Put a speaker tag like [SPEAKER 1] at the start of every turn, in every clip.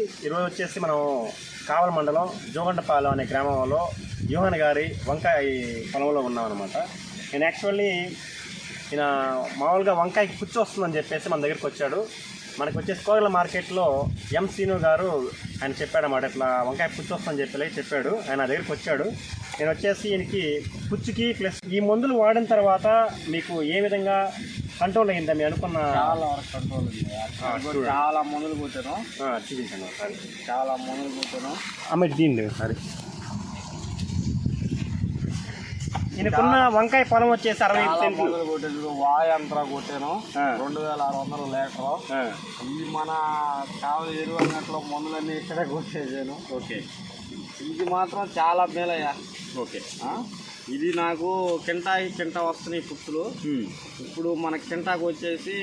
[SPEAKER 1] ఈరోజు వచ్చేసి మనం కావల మండలం జోగండపాలెం అనే గ్రామంలో యోహన్ గారి వంకాయ పొలంలో ఉన్నాం అనమాట నేను యాక్చువల్లీ ఈయన మామూలుగా వంకాయకి కుచ్చి వస్తుందని చెప్పేసి మన దగ్గరికి వచ్చాడు. మనకు వచ్చేసి కోగల మార్కెట్లో ఎం సీను గారు ఆయన చెప్పాడు అన్నమాట ఇట్లా వంకాయ పుచ్చు వస్తుందని చెప్పి చెప్పాడు. ఆయన దగ్గరికి వచ్చాడు. నేను వచ్చేసి ఈయనకి పుచ్చుకి ప్లస్ ఈ మందులు వాడిన తర్వాత మీకు ఏ విధంగా కంట్రోల్ అయిందా మీరు అనుకున్న
[SPEAKER 2] చాలా వరకు కంట్రోల్
[SPEAKER 1] చూడండి.
[SPEAKER 2] చాలా మందులు కొట్టాను
[SPEAKER 1] ఆ, చూపించండి ఒకసారి.
[SPEAKER 2] చాలా మందులు కొట్టాను
[SPEAKER 1] ఆమె దీన్ని ఒకసారి. ఈయనకున్న వంకాయ పొలం వచ్చేసి అరవై సెంట్లు.
[SPEAKER 2] మందులు కొట్టాను వాయంత్ర కొట్టాను. రెండు వేల ఆరు వందల లీటరు. ఇది మన కావలి ఎరువు అన్నట్లు మందులన్నీ ఇక్కడే కొట్టేసాను
[SPEAKER 1] ఓకే.
[SPEAKER 2] ఇది మాత్రం చాలా మేలయ్యా.
[SPEAKER 1] ఓకే.
[SPEAKER 2] ఆ? ఇది నాకు కింటాకి కింటా వస్తున్నాయి
[SPEAKER 1] ఉమ్,
[SPEAKER 2] ఇప్పుడు మన కింటాకు వచ్చేసి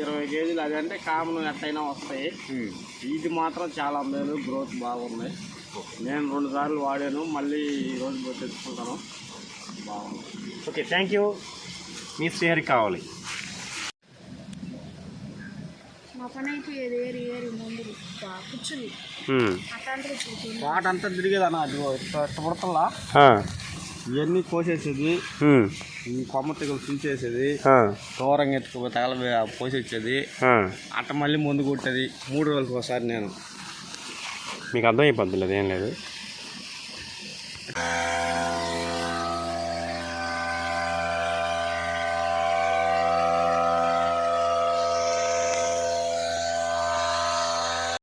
[SPEAKER 2] ఇరవై కేజీలు అది అంటే కామన్ ఎట్టయినా వస్తాయి. ఇది మాత్రం చాలా మేలు గ్రోత్ బాగుంది నేను రెండు సార్లు వాడాను మళ్ళీ ఈ రోజు పోయి తెచ్చుకుంటాను. బాగుంది.
[SPEAKER 1] Okay thank you. మీ శ్రీహరి కావాలి.
[SPEAKER 3] మా పని అయిపోయేది ఏరి ఏరి మందులు పా- పుచ్చులు
[SPEAKER 1] ఉమ్,
[SPEAKER 3] అట్లాంటివి చూస్తుంది
[SPEAKER 2] వాట అంతా తిరిగేది అన్న అది ఇష్టపడతల్లా
[SPEAKER 1] ఆ,
[SPEAKER 2] ఇవన్నీ కోసేసేది. కొమ్మ తెగులు తుంచేసేది దూరంగా ఎత్తుకుపోయి తగల పోసేసేది. అట్ట మళ్ళీ ముందు కొట్టేది. మూడు రోజులకు ఒకసారి నేను.
[SPEAKER 1] మీకు అర్థమైపోద్ది లేదు ఏం లేదు.